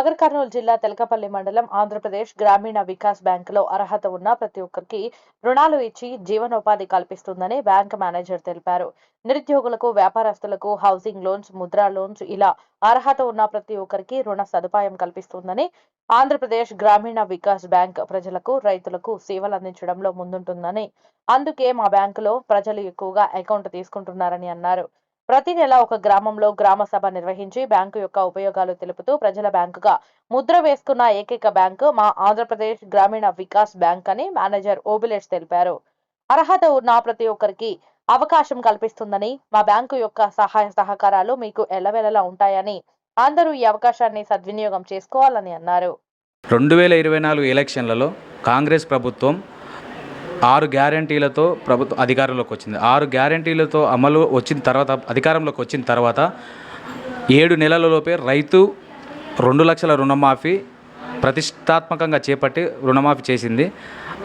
నాగర్ కర్నూలు జిల్లా తెలకపల్లి మండలం ఆంధ్రప్రదేశ్ గ్రామీణ వికాస్ బ్యాంకులో అర్హత ఉన్న ప్రతి ఒక్కరికి రుణాలు ఇచ్చి జీవనోపాధి కల్పిస్తుందని బ్యాంక్ మేనేజర్ తెలిపారు. నిరుద్యోగులకు వ్యాపారస్తులకు హౌసింగ్ లోన్స్ ముద్రా లోన్స్ ఇలా అర్హత ఉన్న ప్రతి ఒక్కరికి రుణ సదుపాయం కల్పిస్తుందని ఆంధ్రప్రదేశ్ గ్రామీణ వికాస్ బ్యాంక్ ప్రజలకు రైతులకు సేవలు అందించడంలో ముందుంటుందని అందుకే మా బ్యాంకులో ప్రజలు ఎక్కువగా అకౌంట్ తీసుకుంటున్నారని అన్నారు. ప్రతి నెల ఒక గ్రామంలో గ్రామ సభ నిర్వహించి బ్యాంకు యొక్క ఉపయోగాలు తెలుపుతూ ప్రజల బ్యాంకుగా ముద్ర వేసుకున్న ఏకైక బ్యాంకు మా ఆంధ్రప్రదేశ్ గ్రామీణ వికాస్ బ్యాంక్ అని మేనేజర్ ఓబిలేష్ తెలిపారు. అర్హత ఉన్న ప్రతి ఒక్కరికి అవకాశం కల్పిస్తుందని మా బ్యాంకు యొక్క సహాయ సహకారాలు మీకు ఎల్లవెల్లలా ఉంటాయని అందరూ ఈ అవకాశాన్ని సద్వినియోగం చేసుకోవాలని అన్నారు. రెండు వేల ఇరవై నాలుగు ఎలక్షన్లలో కాంగ్రెస్ ప్రభుత్వం ఆరు గ్యారంటీలతో ప్రభుత్వం అధికారంలోకి వచ్చింది. ఆరు గ్యారంటీలతో అమలు వచ్చిన తర్వాత అధికారంలోకి వచ్చిన తర్వాత ఏడు నెలలలోపే రైతు రెండు లక్షల రుణమాఫీ ప్రతిష్టాత్మకంగా చేపట్టి రుణమాఫీ చేసింది.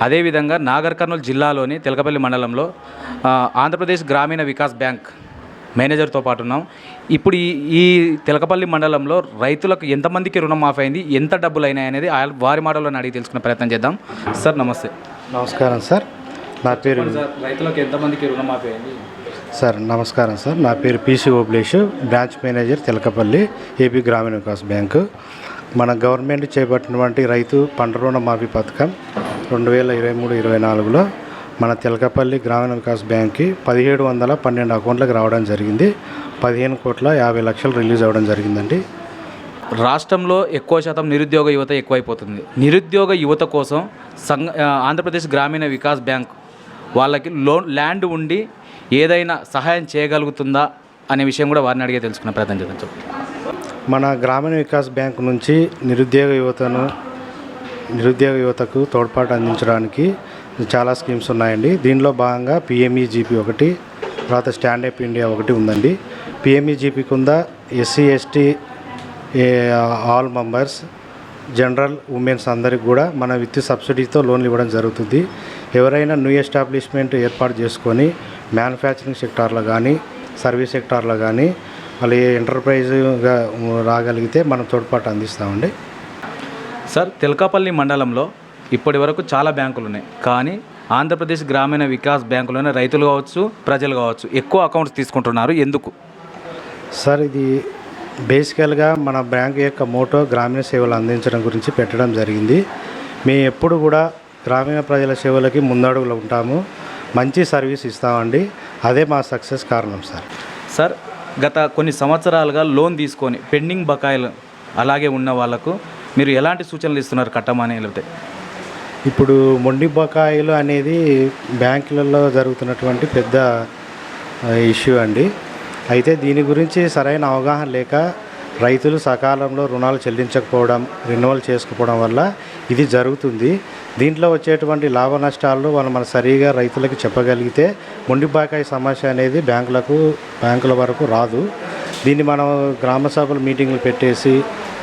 అదేవిధంగా నాగర్ కర్నూలు జిల్లాలోని తెలకపల్లి మండలంలో ఆంధ్రప్రదేశ్ గ్రామీణ వికాస్ బ్యాంక్ మేనేజర్తో పాటు ఉన్నాం. ఇప్పుడు ఈ ఈ తెలకపల్లి మండలంలో రైతులకు ఎంతమందికి రుణమాఫీ అయింది ఎంత డబ్బులు అయినాయి అనేది వారి మాటల్లో అడిగి తెలుసుకునే ప్రయత్నం చేద్దాం. సార్ నమస్తే. నమస్కారం సార్. నా పేరు రైతులకు ఎంతమందికి రుణమాఫీ అయింది సార్ నమస్కారం సార్. నా పేరు PC Obulesh branch manager Telakapalli AP Grameena Vikas bank. మన గవర్నమెంట్ చేపట్టినటువంటి రైతు పంట రుణ మాఫీ పథకం రెండు వేల ఇరవై మూడు ఇరవై నాలుగులో మన తెలకపల్లి గ్రామీణ వికాస్ బ్యాంక్కి పదిహేడు వందల పన్నెండు అకౌంట్లకు రావడం జరిగింది. పదిహేను కోట్ల యాభై లక్షలు రిలీజ్ అవ్వడం జరిగిందండి. రాష్ట్రంలో ఎక్కువ శాతం నిరుద్యోగ యువత ఎక్కువైపోతుంది. నిరుద్యోగ యువత కోసం సంఘ ఆంధ్రప్రదేశ్ గ్రామీణ వికాస్ బ్యాంక్ వాళ్ళకి లోన్ ల్యాండ్ ఉండి ఏదైనా సహాయం చేయగలుగుతుందా అనే విషయం కూడా వారిని అడిగే తెలుసుకునే ప్రయత్నం చేద్దాం. మన గ్రామీణ వికాస్ బ్యాంక్ నుంచి నిరుద్యోగ యువతను నిరుద్యోగ యువతకు తోడ్పాటు అందించడానికి చాలా స్కీమ్స్ ఉన్నాయండి. దీనిలో భాగంగా పిఎంఈజీపీ ఒకటి తర్వాత స్టాండప్ ఇండియా ఒకటి ఉందండి. పిఎంఈజీపీ కింద SC ST all members general womens అందరికి కూడా మన విత్ సబ్సిడీతో లోన్లు ఇవ్వడం జరుగుతుంది. ఎవరైనా న్యూ ఎస్టాబ్లిష్మెంట్ ఏర్పాటు చేసుకొని మ్యానుఫ్యాక్చరింగ్ సెక్టార్లో కానీ సర్వీస్ సెక్టార్లో కానీ వాళ్ళు ఎంటర్ప్రైజ్గా రాగలిగితే మనం తోడ్పాటు అందిస్తామండి. సార్ తెలకాపల్లి మండలంలో ఇప్పటి వరకు చాలా బ్యాంకులు ఉన్నాయి కానీ ఆంధ్రప్రదేశ్ గ్రామీణ వికాస్ బ్యాంకులోనే రైతులు కావచ్చు ప్రజలు కావచ్చు ఎక్కువ అకౌంట్స్ తీసుకుంటున్నారు. ఎందుకు? సార్ ఇది బేసికల్గా మన బ్యాంక్ యొక్క మోటో గ్రామీణ సేవలు అందించడం గురించి పెట్టడం జరిగింది. మేము ఎప్పుడు కూడా గ్రామీణ ప్రజల సేవలకి ముందడుగులు ఉంటాము. మంచి సర్వీస్ ఇస్తామండి. అదే మా సక్సెస్ కారణం సార్. సార్ గత కొన్ని సంవత్సరాలుగా లోన్ తీసుకొని పెండింగ్ బకాయిలు అలాగే ఉన్న వాళ్ళకు మీరు ఎలాంటి సూచనలు ఇస్తున్నారు కట్టమని లేకపోతే? ఇప్పుడు మొండి బకాయిలు అనేది బ్యాంకులలో జరుగుతున్నటువంటి పెద్ద ఇష్యూ అండి. అయితే దీని గురించి సరైన అవగాహన లేక రైతులు సకాలంలో రుణాలు చెల్లించకపోవడం రెన్యువల్ చేసుకోవడం వల్ల ఇది జరుగుతుంది. దీంట్లో వచ్చేటువంటి లాభ నష్టాలను మనం మన సరిగా రైతులకు చెప్పగలిగితే మొండి బకాయి సమస్య అనేది బ్యాంకులకు బ్యాంకుల వరకు రాదు. దీన్ని మనం గ్రామ సభలు మీటింగ్లు పెట్టేసి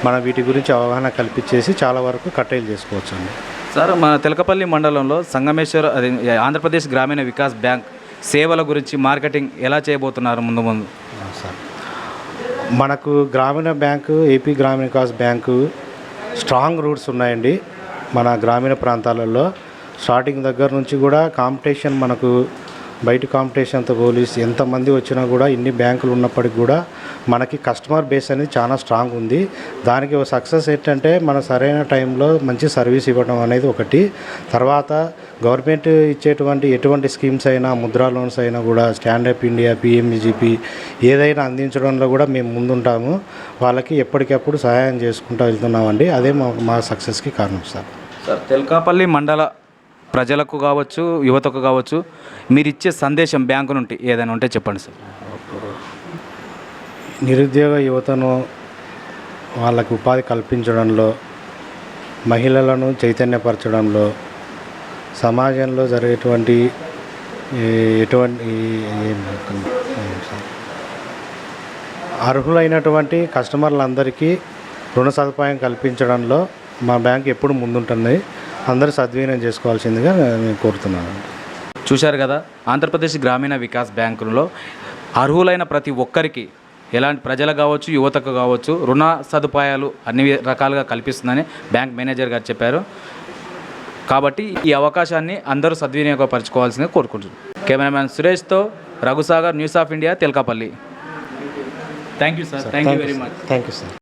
మనం వీటి గురించి అవగాహన కల్పించేసి చాలా వరకు కట్టేలు చేసుకోవచ్చు అండి సార్ మన తెలకపల్లి మండలంలో సంగమేశ్వర అది ఆంధ్రప్రదేశ్ గ్రామీణ వికాస్ బ్యాంక్ సేవల గురించి మార్కెటింగ్ ఎలా చేయబోతున్నారు ముందు ముందు? సార్. మనకు గ్రామీణ bank AP Grameena Vikas bank strong roots ఉన్నాయండి. మన గ్రామీణ ప్రాంతాలలో స్టార్టింగ్ దగ్గర నుంచి కూడా కాంపిటీషన్ మనకు బయట కాంపిటీషన్తో పోలీస్ ఎంతమంది వచ్చినా కూడా ఇన్ని బ్యాంకులు ఉన్నప్పటికీ కూడా మనకి కస్టమర్ బేస్ అనేది చాలా స్ట్రాంగ్ ఉంది. దానికి ఒక సక్సెస్ ఏంటంటే మన సరైన టైంలో మంచి సర్వీస్ ఇవ్వడం అనేది ఒకటి. తర్వాత గవర్నమెంట్ ఇచ్చేటువంటి ఎటువంటి స్కీమ్స్ అయినా ముద్రా లోన్స్ అయినా కూడా స్టాండప్ ఇండియా పిఎంఈజీపీ ఏదైనా అందించడంలో కూడా మేము ముందుంటాము. వాళ్ళకి ఎప్పటికప్పుడు సహాయం చేసుకుంటూ వెళ్తున్నామండి. అదే మా మా సక్సెస్కి కారణం సార్. సార్ తెలకాపల్లి మండల ప్రజలకు కావచ్చు యువతకు కావచ్చు మీరు ఇచ్చే సందేశం బ్యాంకు నుండి ఏదైనా ఉంటే చెప్పండి సార్. నిరుద్యోగ యువతను వాళ్ళకు ఉపాధి కల్పించడంలో మహిళలను చైతన్యపరచడంలో సమాజంలో జరిగేటువంటి ఎటువంటి అర్హులైనటువంటి కస్టమర్లందరికీ రుణ సదుపాయం కల్పించడంలో మా బ్యాంక్ ఎప్పుడు ముందుంటుంది. అందరూ సద్వినియోగం చేసుకోవాల్సిందిగా నేను కోరుతున్నాను. చూశారు కదా ఆంధ్రప్రదేశ్ గ్రామీణ వికాస్ బ్యాంకులో అర్హులైన ప్రతి ఒక్కరికి ఎలాంటి ప్రజలకు కావచ్చు యువతకు కావచ్చు రుణ సదుపాయాలు అన్ని రకాలుగా కల్పిస్తుందని బ్యాంక్ మేనేజర్ గారు చెప్పారు. కాబట్టి ఈ అవకాశాన్ని అందరూ సద్వినియోగపరచుకోవాల్సిందిగా కోరుకుంటున్నాను. Cameraman సురేష్తో Raghusagar news of India Telkapalli. Thank you sir thank you very much thank you sir